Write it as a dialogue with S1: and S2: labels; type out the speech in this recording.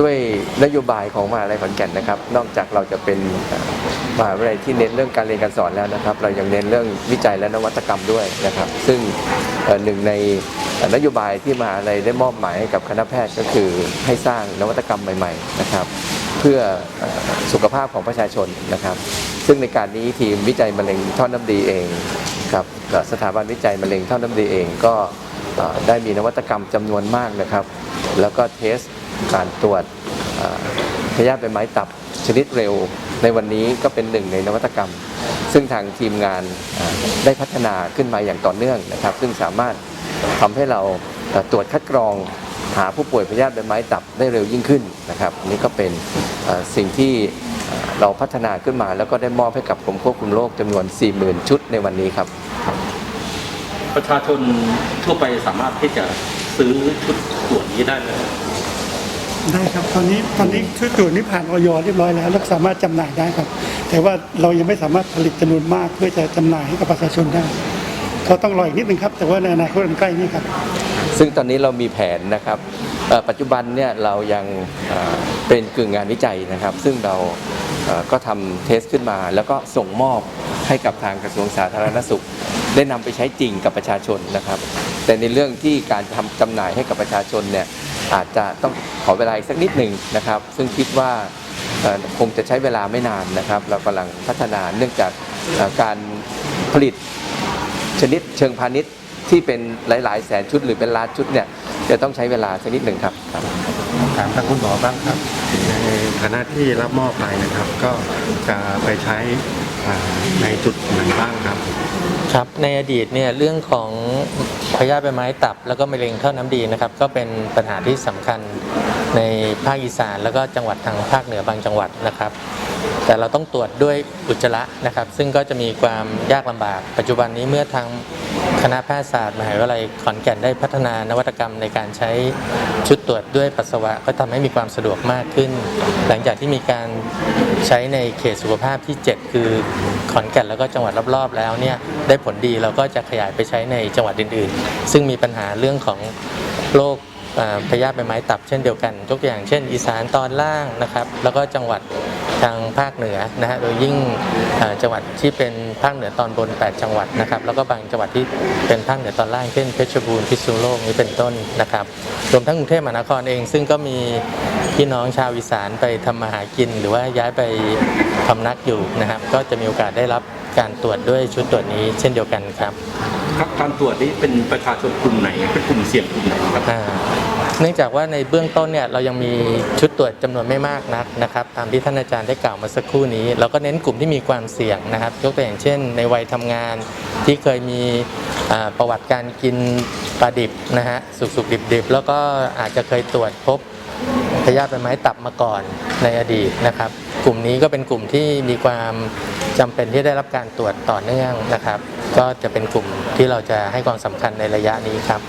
S1: ด้วยนโยบายของมหาลัยขอนแก่นนะครับ นอกจากเราจะเป็นมหาวิทยาลัยที่เน้นเรื่องการเรียนการสอนแล้วนะครับ เรายังเน้นเรื่องวิจัยและนวัตกรรมด้วยนะครับ ซึ่งหนึ่งในนโยบายที่มหาลัยได้มอบหมายให้กับคณะแพทย์ก็คือให้สร้างนวัตกรรมใหม่ ๆ นะครับ เพื่อสุขภาพของประชาชนนะครับ ซึ่งในการนี้ทีมวิจัยมะเร็งท่อน้ำดีเองกับกับสถาบันวิจัยมะเร็งท่อน้ำดีเองก็ได้มีนวัตกรรมจำนวนมากนะครับ แล้วก็เทส การตรวจพยาธิใบไม้ตับชนิดเร็วในวันนี้ก็เป็นหนึ่งในนวัตกรรม ซึ่งทางทีมงานได้พัฒนาขึ้นมาอย่างต่อเนื่องนะครับ ซึ่งสามารถทำให้เราตรวจคัดกรองหาผู้ป่วยพยาธิใบไม้ตับได้เร็วยิ่งขึ้นนะครับนี่ก็เป็นสิ่งที่เอ่อเราพัฒนาขึ้นมา แล้วก็ได้มอบให้กับกรมควบคุมโรคจำนวน 40,000 ชุดในวันนี้ครับ
S2: ประชาชนทั่วไปสามารถที่จะซื้อชุดตรวจนี้ได้ไหม
S3: ได้ครับตอนนี้ตอนนี้ชุดตรวจนี้ผ่านออยเรียบร้อยแล้วแล้วสามารถจำหน่ายได้ครับ แต่ว่าเรายังไม่สามารถผลิตจำนวนมากเพื่อจะจำหน่ายให้กับประชาชนได้เขาต้องรออีกนิดนึงครับ แต่ว่าในอนาคตอันใกล้นี้ครับ
S1: ซึ่งตอนนี้เรามีแผนนะครับปัจจุบันเนี่ยเรายังเป็นกึ่งงานวิจัยนะครับ ซึ่งเราก็ทำเทสขึ้นมา แล้วก็ส่งมอบให้กับทางกระทรวงสาธารณสุข ได้นำไปใช้จริงกับประชาชนนะครับ แต่ในเรื่องที่การทำจำหน่ายให้กับประชาชนเนี่ย อาจจะต้องขอเวลาอีกสักนิดหนึ่งนะครับ ซึ่งคิดว่าคงจะใช้เวลาไม่นานนะครับ เรากำลังพัฒนาเนื่องจากการผลิตชนิดเชิงพาณิชย์ที่เป็นหลาย ๆ แสนชุดหรือเป็นล้านชุดเนี่ยจะต้องใช้เวลาสักนิดหนึ่งครับ
S4: ถามทางคุณหมอบ้างครับในฐานะที่รับมอบไปนะครับ ก็จะไปใช้ ในจุดไหนบ้างครับ
S5: ครับในอดีตเนี่ยเรื่องของพยาธิใบไม้ตับ แล้วก็มะเร็งท่อน้ำดีนะครับ ก็เป็นปัญหาที่สำคัญในภาคอีสานแล้วก็จังหวัดทางภาคเหนือบางจังหวัดนะครับแต่เราต้องตรวจด้วยอุจจาระนะครับ ซึ่งก็จะมีความยากลำบาก ปัจจุบันนี้เมื่อทางคณะแพทยศาสตร์มหาวิทยาลัยขอนแก่นได้พัฒนานวัตกรรมในการใช้ชุดตรวจด้วยปัสสาวะ ก็ทำให้มีความสะดวกมากขึ้น หลังจากที่มีการใช้ในเขตสุขภาพที่ 7 คือขอนแก่นแล้วก็จังหวัดรอบๆ แล้วเนี่ยได้ผลดีเราก็จะขยายไปใช้ในจังหวัดอื่นๆ ซึ่งมีปัญหาเรื่องของโรค พยาธิใบไม้ตับเช่นเดียวกันยกตัวอย่างเช่น อีสานตอนล่างนะครับ แล้วก็จังหวัดทางภาคเหนือนะฮะโดยยิ่งจังหวัดที่เป็นภาคเหนือตอนบน 8 จังหวัดนะครับ แล้วก็บางจังหวัดที่เป็นภาคเหนือตอนล่างเช่นเพชรบูรณ์พิษณุโลกนี้เป็นต้นนะครับรวมทั้งกรุงเทพมหานครเอง ซึ่งก็มีพี่น้องชาวอีสานไปทำมาหากิน หรือว่าย้ายไปพำนักอยู่นะครับ ก็จะมีโอกาสได้รับ การตรวจด้วยชุดตรวจนี้เช่นเดียวกันครับ
S2: ครับการตรวจนี้เป็นประชาชนกลุ่มไหนเป็นกลุ่มเสี่ยงกลุ่มไหนครับ
S5: อ่าเนื่องจากว่าในเบื้องต้นเนี่ยเรายังมีชุดตรวจจำนวนไม่มากนักนะครับตามที่ท่านอาจารย์ได้กล่าวมาสักครู่นี้ เราก็เน้นกลุ่มที่มีความเสี่ยงนะครับยกตัวอย่างเช่น ในวัยทำงานที่เคยมีอ่าประวัติการกินปลาดิบนะฮะสุกๆดิบๆ แล้วก็อาจจะเคยตรวจพบพยาธิใบไม้ตับมาก่อนในอดีตนะครับ กลุ่มนี้ก็เป็นกลุ่มที่มีความจำเป็นที่ได้รับการตรวจต่อเนื่องนะครับ ก็จะเป็นกลุ่มที่เราจะให้ความสำคัญในระยะนี้ครับ